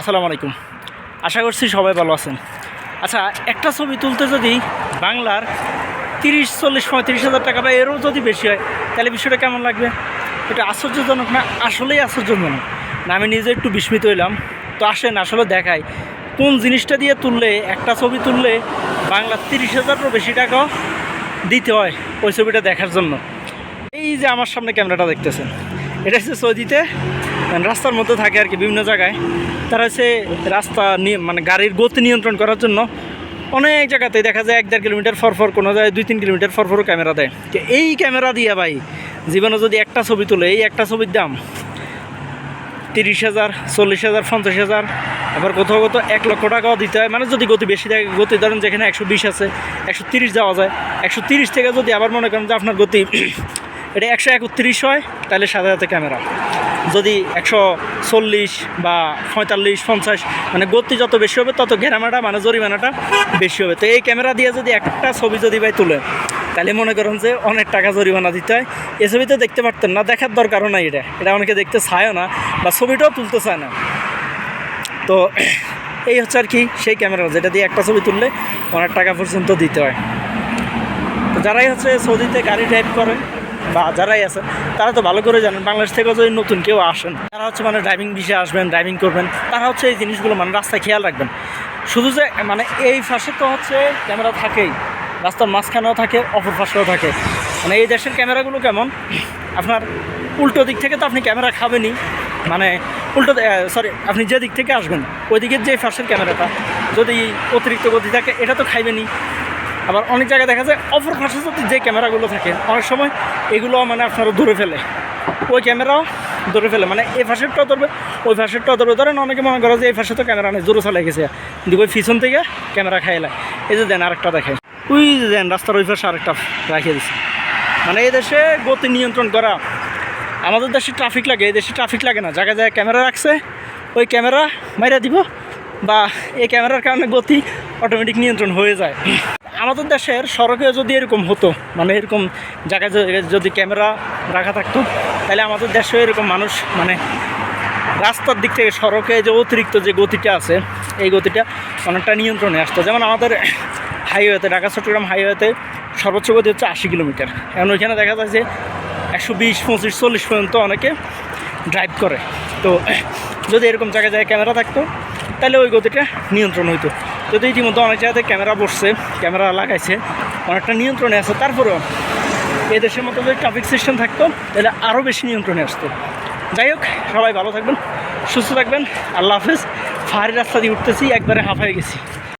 আসসালামু আলাইকুম। আশা করছি সবাই ভালো আছেন। আচ্ছা একটা ছবি তুলতে যদি বাংলার তিরিশ, চল্লিশ, পঁয়ত্রিশ হাজার টাকা বা এরও যদি বেশি হয়, তাহলে বিষয়টা কেমন লাগবে? এটা আশ্চর্যজনক না? আসলেই আশ্চর্যজনক। না, আমি নিজে একটু বিস্মিত হইলাম। তো আসেন, আসলে দেখাই। কোন জিনিসটা দিয়ে তুললে, একটা ছবি তুললে বাংলার তিরিশ হাজারও বেশি টাকাও দিতে হয় ওই ছবিটা দেখার জন্য? এই যে আমার সামনে ক্যামেরাটা দেখতেছেন। এটা হচ্ছে সৌদিতে রাস্তার মধ্যে থাকে আর কি বিভিন্ন জায়গায়। তারা হচ্ছে রাস্তা নিয়ে মানে গাড়ির গতি নিয়ন্ত্রণ করার জন্য অনেক জায়গাতে দেখা যায় এক দেড় কিলোমিটার ফর ফর কোনো জায়গায় দুই তিন কিলোমিটার ফর ফরও ক্যামেরা দেয়। এই ক্যামেরা দিয়ে ভাই, জীবনে যদি একটা ছবি তোলে, এই একটা ছবির দাম তিরিশ হাজার, চল্লিশ হাজার, পঞ্চাশ হাজার, আবার কোথাও কোথাও এক লক্ষ টাকাও দিতে হয়। মানে যদি গতি বেশি থাকে, গতি ধরেন যেখানে একশো বিশ আছে, একশো তিরিশ যাওয়া যায়। একশো তিরিশ থেকে যদি আবার মনে করেন যে আপনার গতি এটা একশো একত্রিশ হয়, তাহলে সাথে সাথে ক্যামেরা। যদি একশো চল্লিশ বা পঁয়তাল্লিশ, পঞ্চাশ মানে গতি যত বেশি হবে, তত ঘেরামাটা মানে জরিমানাটা বেশি হবে। তো এই ক্যামেরা দিয়ে যদি একটা ছবি যদি ভাই তুলে, তাহলে মনে করেন যে অনেক টাকা জরিমানা দিতে হয়। এ ছবিতে দেখতে পারতেন না, দেখার দরকারও নাই এটা। এটা অনেকে দেখতে চায়ও না বা ছবিটাও তুলতে চায় না। তো এই হচ্ছে আর কি সেই ক্যামেরা, যেটা দিয়ে একটা ছবি তুললে অনেক টাকা পর্যন্ত দিতে হয়। তো যারাই হচ্ছে সৌদিতে গাড়ি ড্রাইভ করে বা যারাই আছে, তারা তো ভালো করে জানেন, বাংলাদেশ থেকেও যদি নতুন কেউ আসেন, তারা হচ্ছে মানে ড্রাইভিং বিষয়ে আসবেন ড্রাইভিং করবেন, তারা হচ্ছে এই জিনিসগুলো মানে রাস্তায় খেয়াল রাখবেন। শুধু যে মানে এই পাশে তো হচ্ছে ক্যামেরা থাকেই, রাস্তার মাঝখানেও থাকে, অপর পাশেও থাকে। মানে এই দেশের ক্যামেরাগুলো কেমন? আপনার উল্টো দিক থেকে তো আপনি ক্যামেরা খাবেনই। মানে উল্টো সরি আপনি যে দিক থেকে আসবেন, ওই দিকের যে পাশের ক্যামেরাটা যদি অতিরিক্ত গতি থাকে, এটা তো খাইবেনই। আবার অনেক জায়গায় দেখা যায় অপর পাশে যদি যে ক্যামেরাগুলো থাকে, অনেক সময় এগুলো মানে আপনারা ধরে ফেলে। ওই ক্যামেরাও ধরে ফেলে। মানে এই ফাঁসেরটাও ধরবে, ওই ফাঁসেরটাও ধরবে। ধরেন অনেকে মনে করে যে এই ফাঁসে তো ক্যামেরা নেই, জোরে চালাই গেছে। কিন্তু ওই পিছন থেকে ক্যামেরা খাইলে এই যে দেন আরেকটা দেখে ওই যে দেন রাস্তার ওই পাশে আরেকটা রাখিয়ে দিচ্ছে মানে এই দেশে গতি নিয়ন্ত্রণ করা, আমাদের দেশে ট্রাফিক লাগে, এই দেশে ট্রাফিক লাগে না। জায়গায় জায়গায় ক্যামেরা রাখছে, ওই ক্যামেরা মাইরা দিব, বা এই ক্যামেরার কারণে গতি অটোমেটিক নিয়ন্ত্রণ হয়ে যায়। আমাদের দেশের সড়কে যদি এরকম হতো মানে এরকম জায়গায় যদি ক্যামেরা রাখা থাকতো, তাহলে আমাদের দেশেও এরকম মানুষ মানে রাস্তার দিক থেকে সড়কে যে অতিরিক্ত যে গতিটা আছে, এই গতিটা অনেকটা নিয়ন্ত্রণে আসতো। যেমন আমাদের হাইওয়েতে, ঢাকা, চট্টগ্রাম হাইওয়েতে সর্বোচ্চ গতি হচ্ছে আশি কিলোমিটার। এখন ওইখানে দেখা যায় যে একশো বিশ, পঁচিশ, চল্লিশ পর্যন্ত অনেকে ড্রাইভ করে। তো যদি এরকম জায়গায় জায়গায় ক্যামেরা থাকতো, তাহলে ওই গতিটা নিয়ন্ত্রণ হইতো। যদি ইতিমধ্যে অনেক জায়গাতে ক্যামেরা বসছে ক্যামেরা লাগাইছে, অনেকটা নিয়ন্ত্রণে আছে। তারপরেও এই দেশের মতো যদি ট্রাফিক সিস্টেম থাকতো, তাহলে আরও বেশি নিয়ন্ত্রণে আসতো। যাই হোক, সবাই ভালো থাকবেন, সুস্থ থাকবেন, আল্লাহ হাফেজ। ফাহারি রাস্তা দিয়ে উঠতেছি, একবারে হাফ হয়ে গেছি।